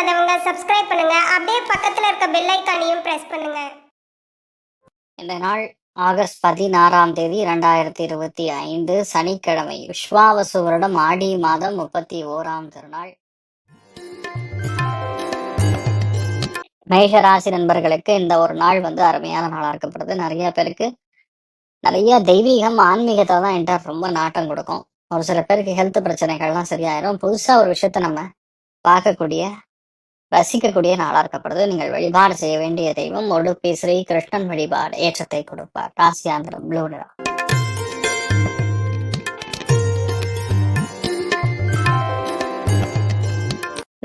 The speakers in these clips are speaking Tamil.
பண்ணாதவங்க சப்ஸ்கிரைப் பண்ணுங்க. அப்படியே பக்கத்துல இருக்க பெல் ஐக்கானையும் பிரஸ் பண்ணுங்க. இந்த நாள் ஆகஸ்ட் பதினாறாம் தேதி இரண்டாயிரத்தி இருபத்தி ஐந்து சனிக்கிழமை. விஸ்வாவசு வருடம் ஆடி மாதம் முப்பத்தி ஓராம் திருநாள். மேஷராசி நண்பர்களுக்கு இந்த ஒரு நாள் வந்து அருமையான நாளாக இருக்கப்படுது நிறைய பேருக்கு நிறைய தெய்வீகம் ஆன்மீகத்தை தான் என்கிட்ட ரொம்ப நாட்டம் கொடுக்கும். ஒரு சில பேருக்கு ஹெல்த் பிரச்சனைகள்லாம் சரியாயிரும். புதுசாக ஒரு விஷயத்த நம்ம பார்க்கக்கூடிய ரசிக்கக்கூடிய நாளா இருக்கப்படுது. நீங்கள் வழிபாடு செய்ய வேண்டிய தெய்வம் ஒடுப்பி ஸ்ரீ கிருஷ்ணன் வழிபாடு ஏற்றத்தை கொடுப்பார். ராசியாந்திரம் ப்ளூ நிறம்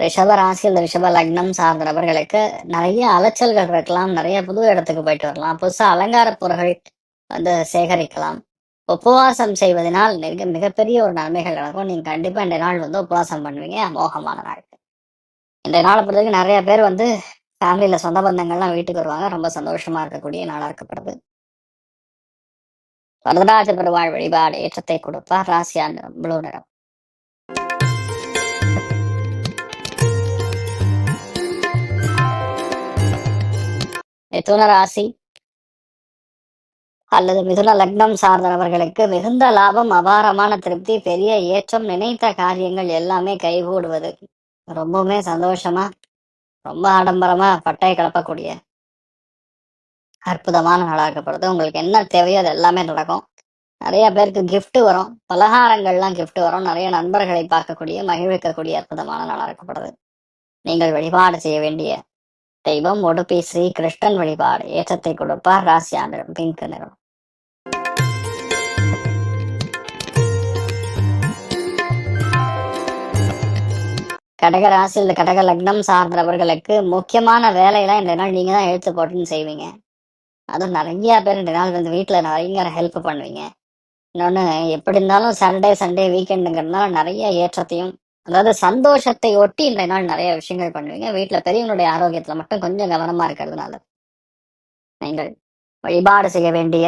ரிஷப ராசியில் ரிஷப லக்னம் சார்ந்த நபர்களுக்கு நிறைய அலைச்சல்கள் இருக்கலாம். நிறைய புது இடத்துக்கு போயிட்டு வரலாம். புதுசா அலங்கார பொருள்கள் வந்து சேகரிக்கலாம். உபவாசம் செய்வதனால் மிக மிகப்பெரிய ஒரு நன்மைகள் நடக்கும். நீங்க கண்டிப்பா இந்த நாள் வந்து உபவாசம் பண்ணுவீங்க. அமோகமான நாள். இந்த நாளை பொறுத்தவரைக்கும் நிறைய பேர் வந்து ஃபேமிலியில சொந்த பந்தங்கள்லாம் வீட்டுக்கு வருவாங்க. ரொம்ப சந்தோஷமா இருக்கக்கூடிய நாளா இருக்கப்படுது வரதராஜ பெருவாழ் வழிபாடு ஏற்றத்தை கொடுப்பார். ராசியா நிறம் ப்ளூ நிறம். மிதுன ராசி அல்லது மிதுன லக்னம் சார்ந்தவர்களுக்கு மிகுந்த லாபம் அபாரமான திருப்தி பெரிய ஏற்றம் நினைத்த காரியங்கள் எல்லாமே கைகூடுவது. ரொம்பவுமே சந்தோஷமா ரொம்ப ஆடம்பரமா பட்டை கிளப்பக்கூடிய அற்புதமான நாளாக்கப்படுது உங்களுக்கு என்ன தேவையோ அது எல்லாமே நடக்கும். நிறைய பேருக்கு கிஃப்ட் வரும். பலகாரங்கள்லாம் கிஃப்ட் வரும். நிறைய நண்பர்களை பார்க்கக்கூடிய மகிழ்விக்கக்கூடிய அற்புதமான நாளாக இருக்கப்படுது. நீங்கள் வழிபாடு செய்ய வேண்டிய தெய்வம் உடுப்பி ஸ்ரீ கிருஷ்ணன் வழிபாடு. ஏற்றத்தை கொடுப்பார். ராசியா ஆண்டு பிங்க் நிறம். கடக இந்த கடக லக்னம் சார்ந்தவர்களுக்கு முக்கியமான வேலையெல்லாம் இந்த நாள் நீங்க தான் எழுத்து போட்டுன்னு செய்வீங்க. அதுவும் நிறைய பேர் இந்த நாள் வந்து வீட்டுல நிறைய ஹெல்ப் பண்ணுவீங்க. இன்னொன்னு எப்படி இருந்தாலும் சாட்டர்டே சண்டே வீக்கெண்டுங்கிறதுனால நிறைய ஏற்றத்தையும் அதாவது சந்தோஷத்தை ஒட்டி இந்த நாள் நிறைய விஷயங்கள் பண்ணுவீங்க. வீட்டில் பெரியவங்களுடைய ஆரோக்கியத்துல மட்டும் கொஞ்சம் கவனமா இருக்கிறதுனால. நீங்கள் வழிபாடு செய்ய வேண்டிய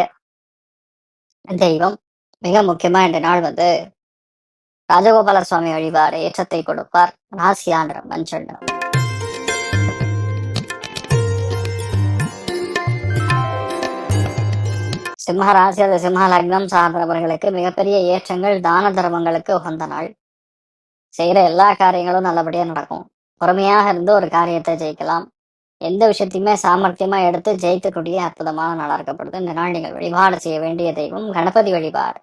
தெய்வம் மிக முக்கியமா இந்த நாள் வந்து ராஜகோபால சுவாமி வழிபாடு ஏற்றத்தை கொடுப்பார். ராசியாந்திரம் மஞ்சள் நிறம். சிம்ம ராசி அல்லது சிம்ம லக்னம் சார்ந்தவர்களுக்கு மிகப்பெரிய ஏற்றங்கள் தான தர்மங்களுக்கு உகந்த நாள். செய்யற எல்லா காரியங்களும் நல்லபடியா நடக்கும். பொறுமையாக இருந்து ஒரு காரியத்தை ஜெயிக்கலாம். எந்த விஷயத்தையுமே சாமர்த்தியமா எடுத்து ஜெயிக்கக்கூடிய அற்புதமான நாளா இருக்கப்படுது. இந்த நாள் நீங்கள் வழிபாடு செய்ய வேண்டிய தெய்வம் கணபதி வழிபாடு.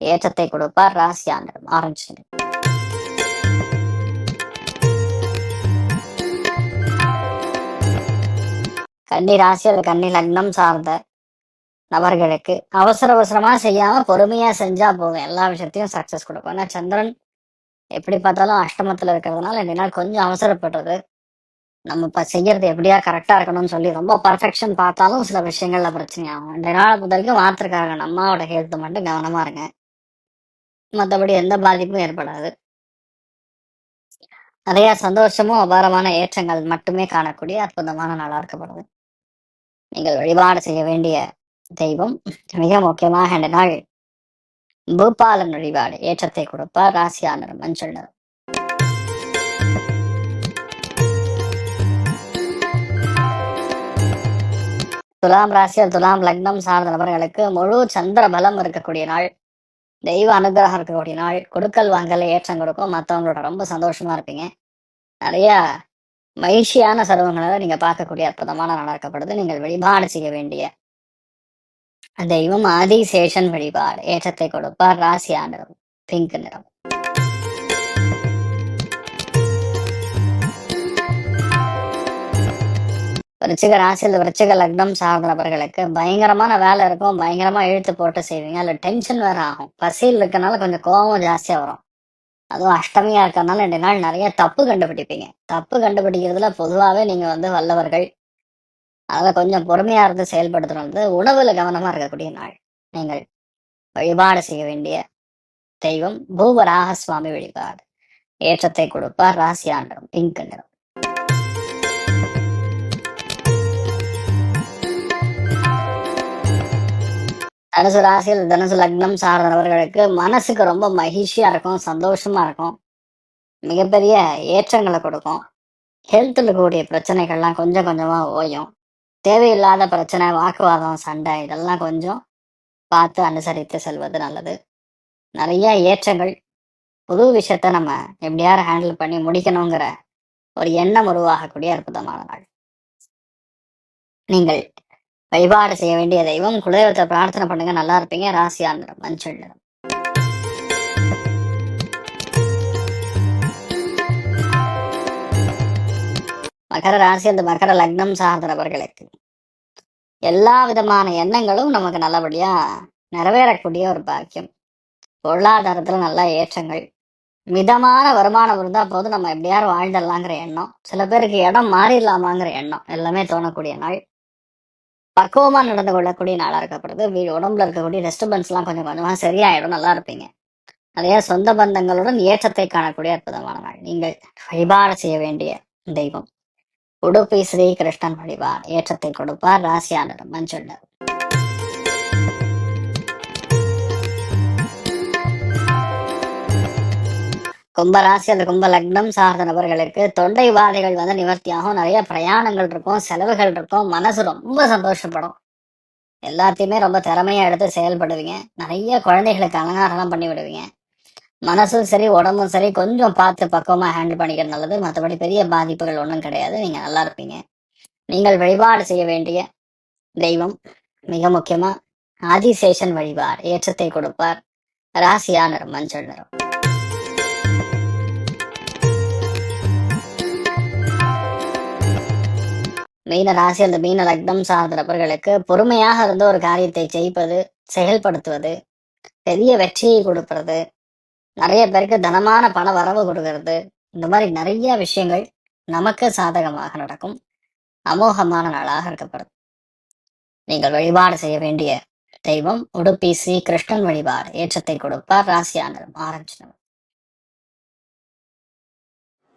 ஏற்றத்தை கொடுப்பார் ராசியாந்திரம் ஆரஞ்சு. கன்னி ராசி அல்லது கன்னி லக்னம் சார்ந்த நபர்களுக்கு அவசர அவசரமா செய்யாம பொறுமையா செஞ்சா போதும். எல்லா விஷயத்தையும் சக்சஸ் கொடுக்கும். ஏன்னா சந்திரன் எப்படி பார்த்தாலும் அஷ்டமத்துல இருக்கிறதுனால இந்த நாள் கொஞ்சம் அவசரப்படுறது. நம்ம இப்ப செய்யறது எப்படியா கரெக்டா இருக்கணும்னு சொல்லி ரொம்ப பர்ஃபெக்ஷன் பார்த்தாலும் சில விஷயங்கள்ல பிரச்சனை ஆகும். ரெண்டு நாள் முதலுக்கு வரைக்கும் மாத்திருக்காங்க ஹெல்த் மட்டும் கவனமா இருங்க. மற்றபடி எந்த பாதிப்பும் ஏற்படாது. நிறைய சந்தோஷமும் அபாரமான ஏற்றங்கள் மட்டுமே காணக்கூடிய அற்புதமான நாளாக இருக்கப்படுது. நீங்கள் வழிபாடு செய்ய வேண்டிய தெய்வம் மிக முக்கியமாக இந்த நாள் பூபாலன் வழிபாடு. ஏற்றத்தை கொடுப்பார் ராசியா மஞ்சள் நிறம் துலாம் ராசியர் துலாம் லக்னம் சார்ந்த நபர்களுக்கு முழு சந்திர பலம் இருக்கக்கூடிய நாள். தெய்வ அனுகிரகம் இருக்கக்கூடிய நாள். கொடுக்கல் வாங்கல ஏற்றம் கொடுக்கும். மற்றவங்களோட ரொம்ப சந்தோஷமா இருப்பீங்க. நிறைய மகிழ்ச்சியான சர்வங்களை நீங்க பார்க்கக்கூடிய அற்புதமான நாளா இருக்கப்படுது. நீங்கள் வழிபாடு செய்ய வேண்டிய தெய்வம் ஆதிசேஷன் வழிபாடு. ஏற்றத்தை கொடுப்பார். ராசியா ஆண்டு பிங்க் நிறம். விருச்சிக ராசியில் விருச்சிக லக்னம் சார்ந்த பயங்கரமான வேலை இருக்கும். பயங்கரமா இழுத்து போட்டு செய்வீங்க. அதுல டென்ஷன் வேற ஆகும். பசியில் இருக்கனால கொஞ்சம் கோபம் ஜாஸ்தியா வரும். அதுவும் அஷ்டமியா இருக்கிறதுனால ரெண்டு நாள் நிறைய தப்பு கண்டுபிடிப்பீங்க. தப்பு கண்டுபிடிக்கிறதுல பொதுவாகவே நீங்க வந்து வல்லவர்கள். அதனால கொஞ்சம் பொறுமையா இருந்து செயல்படுத்துறது உணவுல கவனமா இருக்கக்கூடிய நாள். நீங்கள் வழிபாடு செய்ய வேண்டிய தெய்வம் பூவராக சுவாமி வழிபாடு. ஏற்றத்தை கொடுப்பார் ராசியாண்டரம் பிங்க் நிறம் தனுசு ராசியில் தனுசு லக்னம் சார்ந்தவர்களுக்கு மனசுக்கு ரொம்ப மகிழ்ச்சியா இருக்கும் சந்தோஷமா இருக்கும். மிகப்பெரிய ஏற்றங்களை கொடுக்கும். ஹெல்த்தில் கூடிய பிரச்சனைகள்லாம் கொஞ்சம் கொஞ்சமாக ஓயும். தேவையில்லாத பிரச்சனை வாக்குவாதம் சண்டை இதெல்லாம் கொஞ்சம் பார்த்து அனுசரித்து செல்வது நல்லது. நிறைய ஏற்றங்கள். புது விஷயத்த நம்ம எப்படியாவது ஹேண்டில் பண்ணி முடிக்கணுங்கிற ஒரு எண்ணம் உருவாகக்கூடிய அற்புதமான நாள். நீங்கள் வழிபாடு செய்ய வேண்டிய தெய்வம் குலதெய்வத்தை பிரார்த்தனை பண்ணுங்க நல்லா இருப்பீங்க ராசியா நிறம் மஞ்சள் நிறம். மகர ராசி அந்த மகர லக்னம் சார்ந்த நபர்களுக்கு எல்லா விதமான எண்ணங்களும் நமக்கு நல்லபடியா நிறைவேறக்கூடிய ஒரு பாக்கியம். பொருளாதாரத்துல நல்ல ஏற்றங்கள். மிதமான வருமானம் இருந்தா போதும் நம்ம எப்படியாவது வாழ்ந்துடலாங்கிற எண்ணம். சில பேருக்கு இடம் மாறிடலாமாங்கிற எண்ணம். எல்லாமே தோணக்கூடிய நாள். பக்குவமா நடந்து கொள்ளக்கூடிய நாளா இருக்கப்படுது. வீ- உடம்புல இருக்கக்கூடிய டிஸ்டர்பன்ஸ் எல்லாம் கொஞ்சம் கொஞ்சமா சரியாயிடும். நல்லா இருப்பீங்க. நிறைய சொந்த பந்தங்களுடன் ஏற்றத்தை காணக்கூடிய அற்புதமான நாள். நீங்கள் வழிபாடு செய்ய வேண்டிய தெய்வம். உடுப்பி ஸ்ரீ கிருஷ்ணன் வழிபார் ஏற்றத்தை கொடுப்பார். ராசியாளர் மஞ்சள் கும்பராசி அந்த கும்ப லக்னம் சார்ந்த நபர்களுக்கு தொண்டை வாதைகள் வந்து நிவர்த்தியாகும். நிறைய பிரயாணங்கள் இருக்கும் செலவுகள் இருக்கும் மனசு ரொம்ப சந்தோஷப்படும். எல்லாத்தையுமே ரொம்ப திறமையா எடுத்து செயல்படுவீங்க. நிறைய குழந்தைகளுக்கு அலங்காரம் பண்ணி விடுவீங்க. மனசும் சரி உடம்பும் சரி கொஞ்சம் பார்த்து பக்குவமா ஹேண்டில் பண்ணிக்கிறது நல்லது. மற்றபடி பெரிய பாதிப்புகள் ஒன்றும் கிடையாது. நீங்க நல்லா இருப்பீங்க. நீங்கள் வழிபாடு செய்ய வேண்டிய தெய்வம் மிக முக்கியமா ஆதிசேஷன் வழிபாடு ஏற்றத்தை கொடுப்பார். ராசியா நிறம் மஞ்சள் நிறம். மீன ராசி அந்த மீன லக்னம் சார்ந்த நபர்களுக்கு பொறுமையாக இருந்து ஒரு காரியத்தை செய்ப்பது செயல்படுத்துவது பெரிய வெற்றியை கொடுக்கறது. நிறைய பேருக்கு தனமான பண வரவு கொடுக்கறது. இந்த மாதிரி நிறைய விஷயங்கள் நமக்கு சாதகமாக நடக்கும். அமோகமான நாளாக இருக்கப்படுது. நீங்கள் வழிபாடு செய்ய வேண்டிய தெய்வம் உடுப்பி ஸ்ரீ கிருஷ்ணன் வழிபாடு ஏற்றத்தை கொடுப்பார். ராசியானரும் ஆரஞ்சு